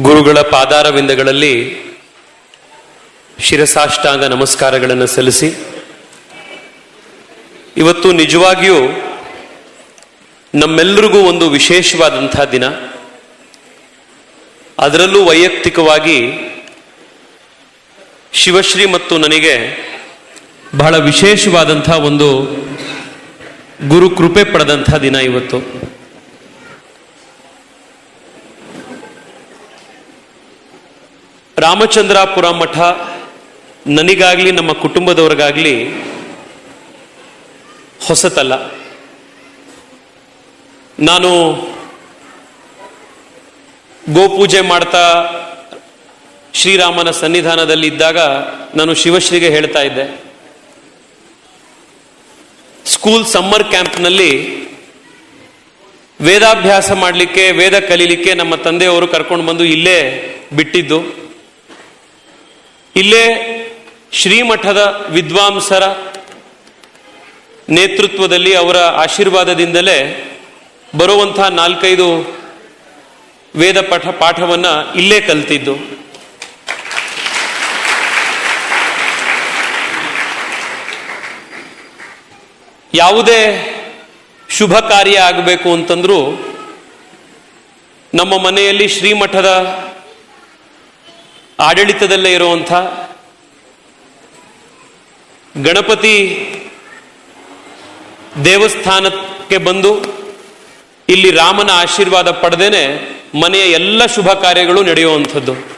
ಗುರುಗಳ ಪಾದಾರವಿಂದಗಳಲ್ಲಿ ಶಿರಸಾಷ್ಟಾಂಗ ನಮಸ್ಕಾರಗಳನ್ನು ಸಲ್ಲಿಸಿ, ಇವತ್ತು ನಿಜವಾಗಿಯೂ ನಮ್ಮೆಲ್ಲರಿಗೂ ಒಂದು ವಿಶೇಷವಾದಂಥ ದಿನ. ಅದರಲ್ಲೂ ವೈಯಕ್ತಿಕವಾಗಿ ಶಿವಶ್ರೀ ಮತ್ತು ನನಗೆ ಬಹಳ ವಿಶೇಷವಾದಂಥ ಒಂದು ಗುರು ಕೃಪೆ ಪಡೆದಂಥ ದಿನ ಇವತ್ತು. ರಾಮಚಂದ್ರಾಪುರ ಮಠ ನನಗಾಗಲಿ, ನಮ್ಮ ಕುಟುಂಬದವ್ರಿಗಾಗ್ಲಿ ಹೊಸತಲ್ಲ. ನಾನು ಗೋಪೂಜೆ ಮಾಡ್ತಾ ಶ್ರೀರಾಮನ ಸನ್ನಿಧಾನದಲ್ಲಿ ಇದ್ದಾಗ ನಾನು ಶಿವಶ್ರೀಗೆ ಹೇಳ್ತಾ ಇದ್ದೆ. ಸ್ಕೂಲ್ ಸಮ್ಮರ್ ಕ್ಯಾಂಪ್ನಲ್ಲಿ ವೇದಾಭ್ಯಾಸ ಮಾಡಲಿಕ್ಕೆ, ವೇದ ಕಲೀಲಿಕ್ಕೆ ನಮ್ಮ ತಂದೆಯವರು ಕರ್ಕೊಂಡು ಬಂದು ಇಲ್ಲೇ ಬಿಟ್ಟಿದ್ದು. ಇಲ್ಲೇ ಶ್ರೀಮಠದ ವಿದ್ವಾಂಸರ ನೇತೃತ್ವದಲ್ಲಿ ಅವರ ಆಶೀರ್ವಾದದಿಂದಲೇ ಬರುವಂಥ ನಾಲ್ಕೈದು ವೇದ ಪಾಠ ಪಾಠವನ್ನ ಇಲ್ಲೇ ಕಲ್ತಿದ್ದು. ಯಾವುದೇ ಶುಭ ಕಾರ್ಯ ಆಗಬೇಕು ಅಂತಂದ್ರೂ ನಮ್ಮ ಮನೆಯಲ್ಲಿ ಶ್ರೀಮಠದ ಆಡಳಿತದಲ್ಲೇ ಇರುವಂಥ ಗಣಪತಿ ದೇವಸ್ಥಾನಕ್ಕೆ ಬಂದು ಇಲ್ಲಿ ರಾಮನ ಆಶೀರ್ವಾದ ಪಡೆದೇನೆ ಮನೆಯ ಎಲ್ಲ ಶುಭ ಕಾರ್ಯಗಳು ನಡೆಯುವಂಥದ್ದು.